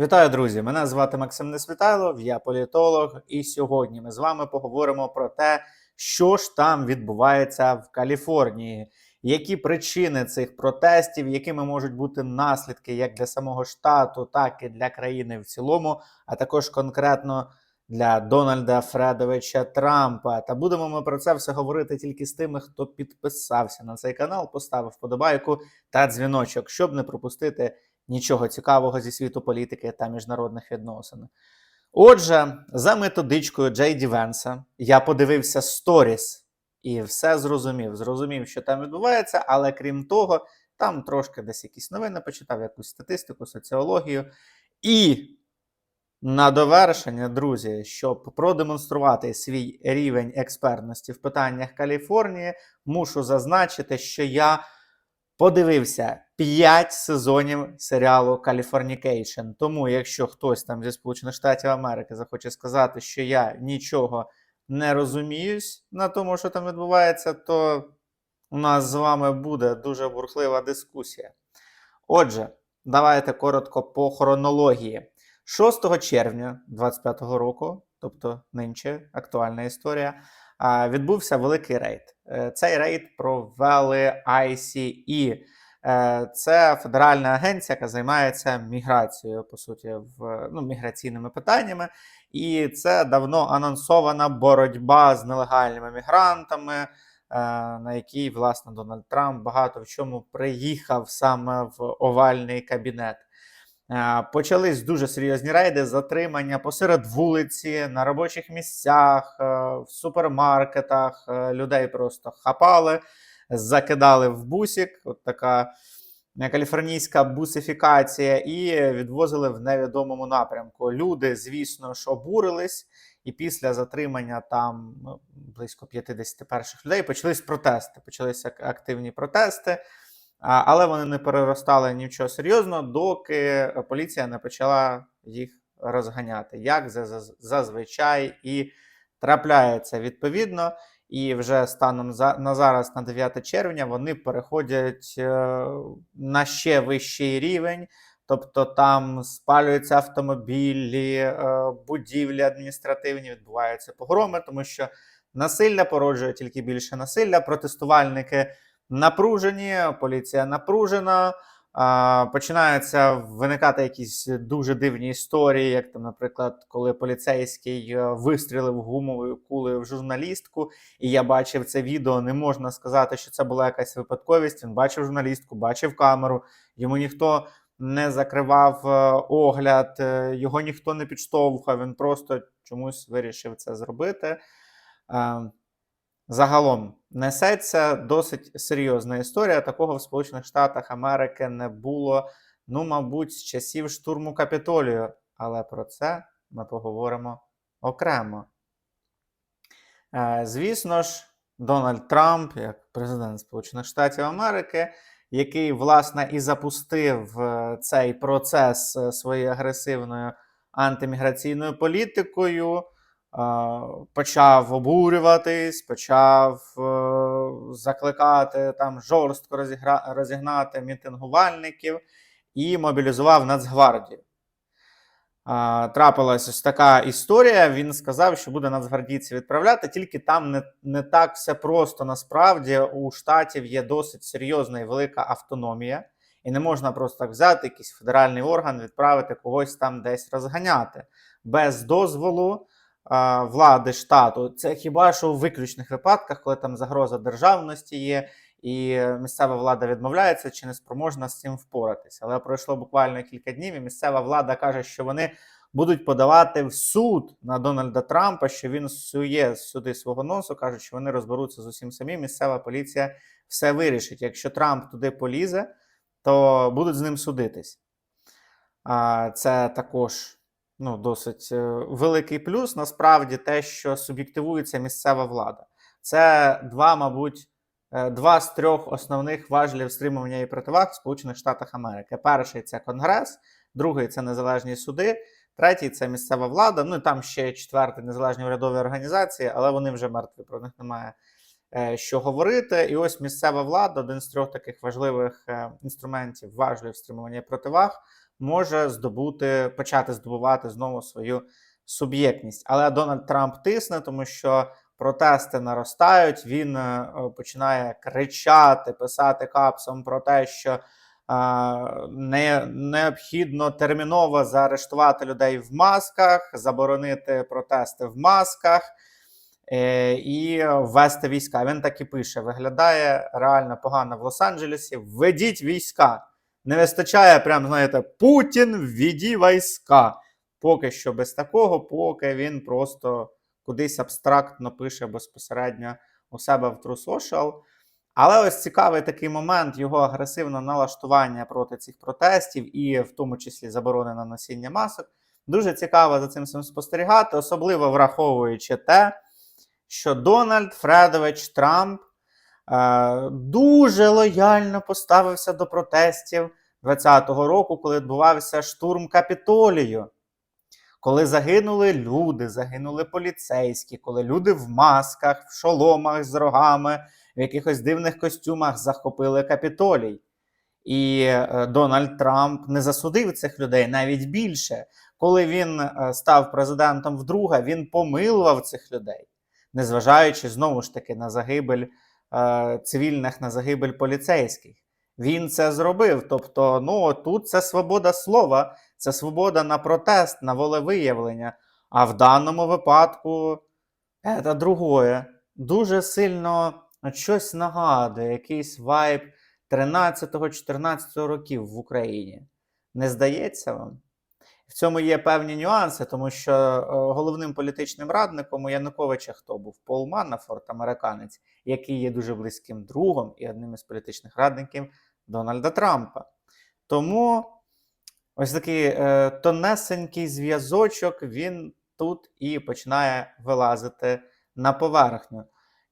Вітаю, друзі! Мене звати Максим Несвітайлов, я політолог, і сьогодні ми з вами поговоримо про те, що ж там відбувається в Каліфорнії, які причини цих протестів, якими можуть бути наслідки як для самого штату, так і для країни в цілому, а також конкретно для Дональда Фредовича Трампа. Та будемо ми про це все говорити тільки з тими, хто підписався на цей канал, поставив вподобайку та дзвіночок, щоб не пропустити нічого цікавого зі світу політики та міжнародних відносин. Отже, за методичкою Джей Ді Венса я подивився сторіс і все зрозумів. Зрозумів, що там відбувається, але крім того, там трошки десь якісь новини почитав, якусь статистику, соціологію. І на довершення, друзі, щоб продемонструвати свій рівень експертності в питаннях Каліфорнії, мушу зазначити, що я подивився 5 сезонів серіалу Каліфорнікейшн. Тому, якщо хтось там зі Сполучених Штатів Америки захоче сказати, що я нічого не розуміюсь на тому, що там відбувається, то у нас з вами буде дуже бурхлива дискусія. Отже, давайте коротко по хронології. 6 червня 25-го року, тобто нинче актуальна історія, відбувся великий рейд. Е, Цей рейд провели ICE. Е, Це федеральна агенція, яка займається міграцією, по суті, в ну, міграційними питаннями. І це давно анонсована боротьба з нелегальними мігрантами, е, на якій, власне, Дональд Трамп багато в чому приїхав саме в овальний кабінет. Е, Почались дуже серйозні рейди, затримання посеред вулиці, на робочих місцях, в супермаркетах. Людей просто хапали, закидали в бусік. От така е, каліфорнійська бусифікація, і відвозили в невідомому напрямку. Люди, звісно ж, обурились, і після затримання там ну, близько 50 перших людей почались протести. Почалися активні протести. Але вони не переростали нічого серйозного, доки поліція не почала їх розганяти, як за- за- зазвичай і трапляється відповідно. І вже станом за, на зараз, на 9 червня, вони переходять е, на ще вищий рівень. Тобто там спалюються автомобілі, е, будівлі адміністративні, відбуваються погроми, тому що насилля породжує тільки більше насилля. Протестувальники напружені, поліція напружена. Починаються виникати якісь дуже дивні історії, як там, наприклад, коли поліцейський е, вистрілив гумовою кулею в журналістку, і я бачив це відео. Не можна сказати, що це була якась випадковість. Він бачив журналістку, бачив камеру, йому ніхто не закривав е, огляд, е, його ніхто не підштовхав. Він просто чомусь вирішив це зробити. Загалом несеться досить серйозна історія. Такого в Сполучених Штатах Америки не було, ну, мабуть, з часів штурму Капітолію. Але про це ми поговоримо окремо. Е, Звісно ж, Дональд Трамп, як президент Сполучених Штатів Америки, який, власне, і запустив е, цей процес е, своєю агресивною антиміграційною політикою, почав обурюватись, почав е, закликати там жорстко розігра- розігнати мітингувальників і мобілізував Нацгвардію. Трапилась ось така історія. Він сказав, що буде нацгвардійців відправляти, тільки там не, не так все просто. Насправді у штатів є досить серйозна і велика автономія, і не можна просто так взяти якийсь федеральний орган, відправити когось там десь розганяти без дозволу влади штату. Це хіба що у виключних випадках, коли там загроза державності є, і місцева влада відмовляється чи не спроможна з цим впоратися. Але пройшло буквально кілька днів, і місцева влада каже, що вони будуть подавати в суд на Дональда Трампа, що він сує сюди свого носу, кажуть, що вони розберуться з усім самі. Місцева поліція все вирішить. Якщо Трамп туди полізе, то будуть з ним судитись. Це також ну, досить е, великий плюс. Насправді, те, що суб'єктивується місцева влада. Це два, мабуть, е, два з трьох основних важелів стримування і противаг в Сполучених Штатах Америки. Перший це Конгрес, другий це незалежні суди, третій це місцева влада. Ну і там ще четвертий незалежні урядові організації, але вони вже мертві, про них немає е, що говорити. І ось місцева влада один з трьох таких важливих інструментів важелів стримування противаг може здобути, почати здобувати знову свою суб'єктність. Але Дональд Трамп тисне, тому що протести наростають. Він е, починає кричати, писати капсом про те, що а, не, необхідно терміново заарештувати людей в масках, заборонити протести в масках е, і ввести війська. Він так і пише: виглядає реально погано в Лос-Анджелесі. Введіть війська. Не вистачає, прям, знаєте, Путін введі війська. Поки що без такого, поки він просто кудись абстрактно пише безпосередньо у себе в True Social. Але ось цікавий такий момент його агресивне налаштування проти цих протестів, і в тому числі заборони на носіння масок. Дуже цікаво за цим спостерігати, особливо враховуючи те, що Дональд Фредович Трамп е, дуже лояльно поставився до протестів 2020 року, коли відбувався штурм Капітолію. Коли загинули люди, загинули поліцейські, коли люди в масках, в шоломах з рогами, в якихось дивних костюмах захопили капітолій. І е, Дональд Трамп не засудив цих людей навіть більше. Коли він е, став президентом вдруге, він помилував цих людей, незважаючи знову ж таки на загибель е, цивільних, на загибель поліцейських. Він це зробив. Тобто, ну тут це свобода слова, це свобода на протест, на волевиявлення. А в даному випадку це другое. Дуже сильно щось нагадує, якийсь вайб 13-14 років в Україні. Не здається вам? В цьому є певні нюанси, тому що е, головним політичним радником у Януковича хто був? Пол Маннафорт, американець, який є дуже близьким другом і одним із політичних радників Дональда Трампа. Тому ось такий е, тонесенький зв'язочок він тут і починає вилазити на поверхню.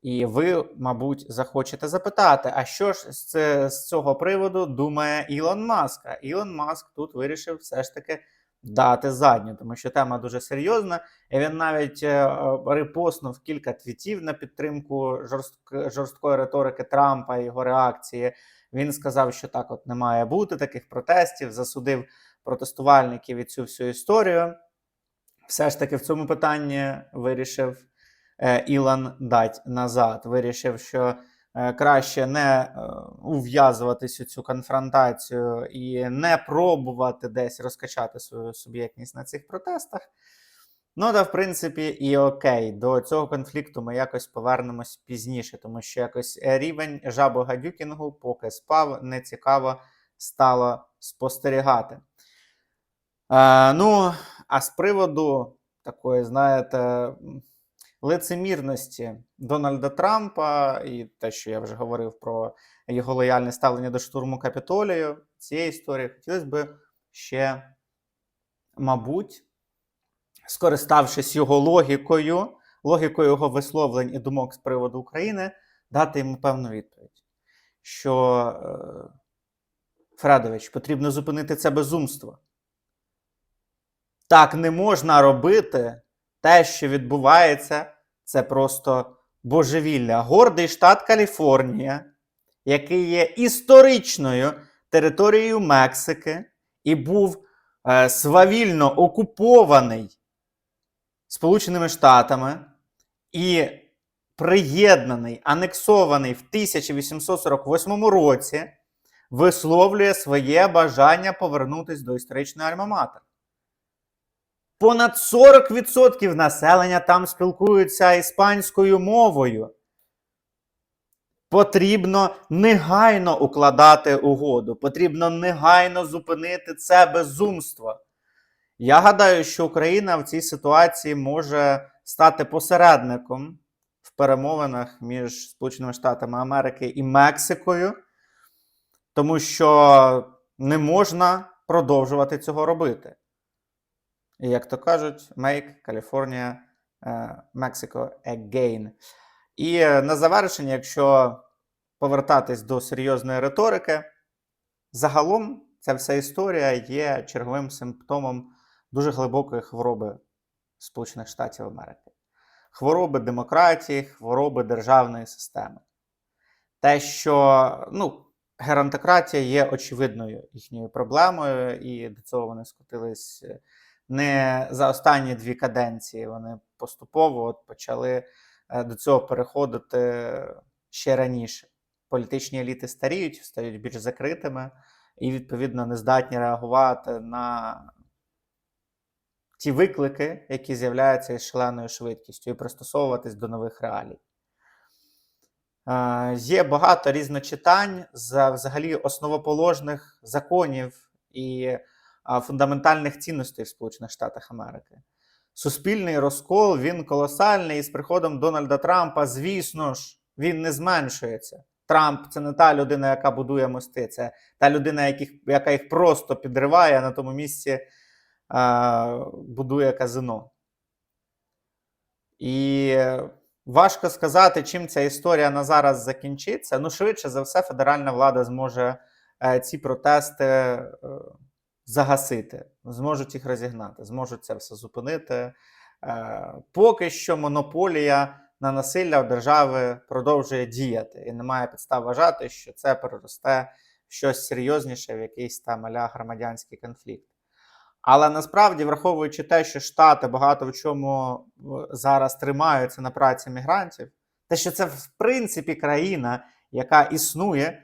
І ви, мабуть, захочете запитати, а що ж з, з цього приводу думає Ілон Маск? Ілон Маск тут вирішив все ж таки дати задню, тому що тема дуже серйозна. І він навіть е, репостнув кілька твітів на підтримку жорстк, жорсткої риторики Трампа і його реакції. Він сказав, що так от не має бути таких протестів, засудив протестувальників і цю всю історію. Все ж таки в цьому питанні вирішив е, Ілон дати назад. Вирішив, що е, краще не е, ув'язуватись у цю конфронтацію і не пробувати десь розкачати свою суб'єктність на цих протестах. Ну, та в принципі, і окей, до цього конфлікту ми якось повернемось пізніше, тому що якось рівень жабогадюкінгу поки спав, нецікаво стало спостерігати. Е, ну, а з приводу такої, знаєте, лицемірності Дональда Трампа і те, що я вже говорив про його лояльне ставлення до штурму Капітолію, цієї історії хотілося б ще, мабуть, скориставшись його логікою, логікою його висловлень і думок з приводу України, дати йому певну відповідь, що е, Фредович, потрібно зупинити це безумство. Так не можна робити те, що відбувається, це просто божевілля. Гордий штат Каліфорнія, який є історичною територією Мексики і був е, свавільно окупований Сполученими Штатами і приєднаний, анексований в 1848 році, висловлює своє бажання повернутися до історичної альма-матер. Понад 40% населення там спілкуються іспанською мовою. Потрібно негайно укладати угоду, потрібно негайно зупинити це безумство. Я гадаю, що Україна в цій ситуації може стати посередником в перемовинах між Сполученими Штатами Америки і Мексикою, тому що не можна продовжувати цього робити. І як то кажуть, make California uh, Mexico again. І на завершення, якщо повертатись до серйозної риторики, загалом ця вся історія є черговим симптомом дуже глибокої хвороби Сполучених Штатів Америки, хвороби демократії, хвороби державної системи. Те, що, ну, геронтократія є очевидною їхньою проблемою, і до цього вони скотились е, не за останні дві каденції. Вони поступово от почали е, до цього переходити ще раніше. Політичні еліти старіють, стають більш закритими і, відповідно, не здатні реагувати на ті виклики, які з'являються із шаленою швидкістю, і пристосовуватись до нових реалій. Е, Є багато різночитань за взагалі основоположних законів і фундаментальних цінностей в Сполучених Штатах Америки. Суспільний розкол він колосальний, і з приходом Дональда Трампа, звісно ж, він не зменшується. Трамп це не та людина, яка будує мости, це та людина, яких, яка їх просто підриває, на тому місці а, будує казино. І важко сказати, чим ця історія на зараз закінчиться. Ну, швидше за все, федеральна влада зможе е, ці протести е, загасити, зможуть їх розігнати, зможуть це все зупинити. Е, поки що монополія на насилля у держави продовжує діяти, і немає підстав вважати, що це переросте в щось серйозніше, в якийсь там аля громадянський конфлікт. Але насправді, враховуючи те, що Штати багато в чому зараз тримаються на праці мігрантів, те, що це в принципі країна, яка існує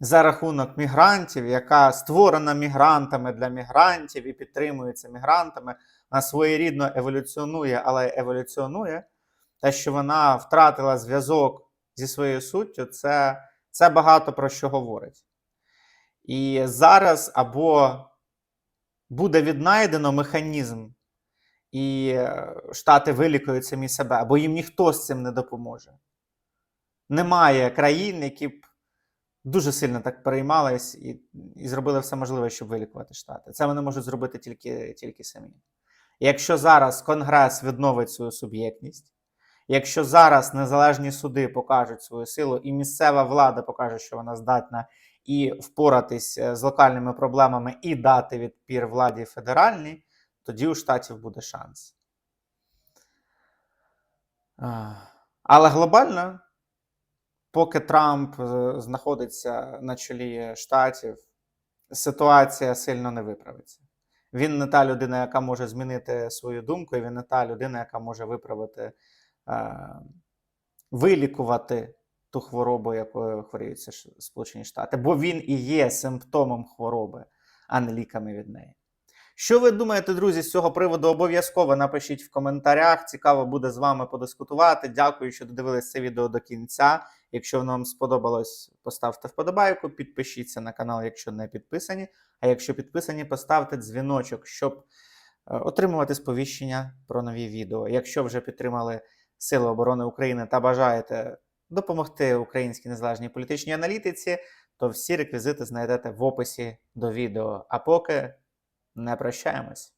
за рахунок мігрантів, яка створена мігрантами для мігрантів і підтримується мігрантами, вона своєрідно еволюціонує, але еволюціонує. Те, що вона втратила зв'язок зі своєю суттю, це, це багато про що говорить. І зараз або буде віднайдено механізм, і е, Штати вилікують самі себе, або їм ніхто з цим не допоможе. Немає країн, які б дуже сильно так переймались і, і зробили все можливе, щоб вилікувати Штати. Це вони можуть зробити тільки, тільки самі. Якщо зараз Конгрес відновить свою суб'єктність, якщо зараз незалежні суди покажуть свою силу, і місцева влада покаже, що вона здатна і впоратись е, з локальними проблемами і дати відпір владі федеральній, тоді у штатів буде шанс. Але глобально, поки Трамп е, знаходиться на чолі штатів, ситуація сильно не виправиться. Він не та людина, яка може змінити свою думку, і він не та людина, яка може виправити, е, вилікувати ту хворобу, якою хворіють Ш- Сполучені Штати, бо він і є симптомом хвороби, а не ліками від неї. Що ви думаєте, друзі, з цього приводу? Обов'язково напишіть в коментарях. Цікаво буде з вами подискутувати. Дякую, що додивились це відео до кінця. Якщо воно вам сподобалось, поставте вподобайку, підпишіться на канал, якщо не підписані. А якщо підписані, поставте дзвіночок, щоб е, отримувати сповіщення про нові відео. Якщо вже підтримали Сили оборони України та бажаєте допомогти українській незалежній політичній аналітиці, то всі реквізити знайдете в описі до відео. А поки не прощаємось.